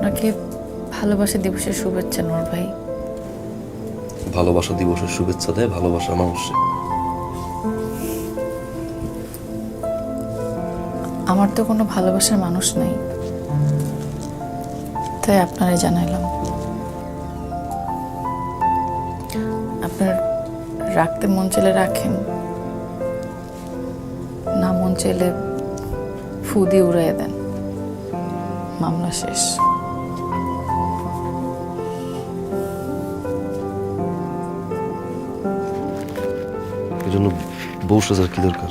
আপনাকে ভালোবাসা দিবসের শুভেচ্ছা নূর ভাই। ভালোবাসা দিবসের শুভেচ্ছা দেয় ভালোবাসার মানুষে আমার তো কোনো ভালোবাসার মানুষ নাই তাই আপনারে জানাইলাম। আপনার রাখতে মন চেলে রাখেন না মন চেলে ফু দিয়ে উড়াইয়া দেন। মামলা শেষ। এই জন্য বউ সাজার কি দরকার?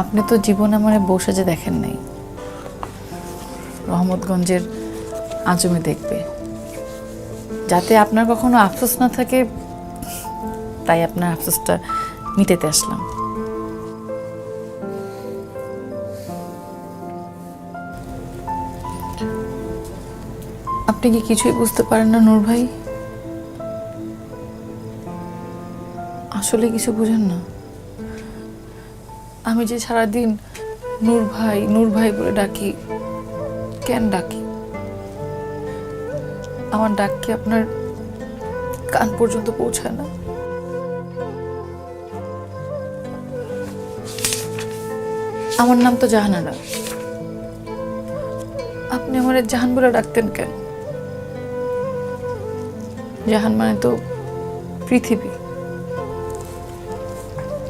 আপনি তো জীবন আমার বউ সাজে দেখেন নাই। রহমতগঞ্জের আজমে দেখবে। যাতে আপনার কখনো আফসোস না থাকে, তাই আপনার আফসোসটা মিটাতে আসলাম। আপনি কি কিছুই বুঝতে পারেন না, নূর ভাই? আসলে কিছু বুঝেন না। আমি যে সারাদিন নূর ভাই নূর ভাই বলে ডাকি, কেন ডাকি? আমার ডাক কি আপনার কান পর্যন্ত পৌঁছায় না? আমার নাম তো জাহানারা। আপনি আমার জাহান বলে ডাকতেন কেন? জাহান মানে তো পৃথিবী।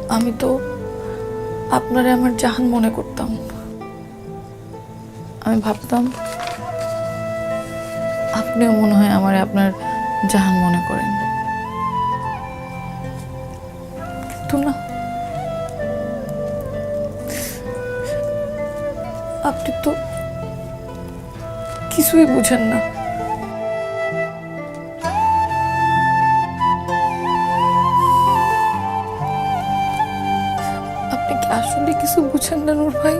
আমি তো আপনারে আমার জাহান মনে করতাম। আমি ভাবতাম, আপনিও মনে হয় আমার আপনার জাহান মনে করেন। কিন্তু না। আপনি তো কিছুই বুঝেন না। আসলে কিছু বুঝেন না নূর ভাই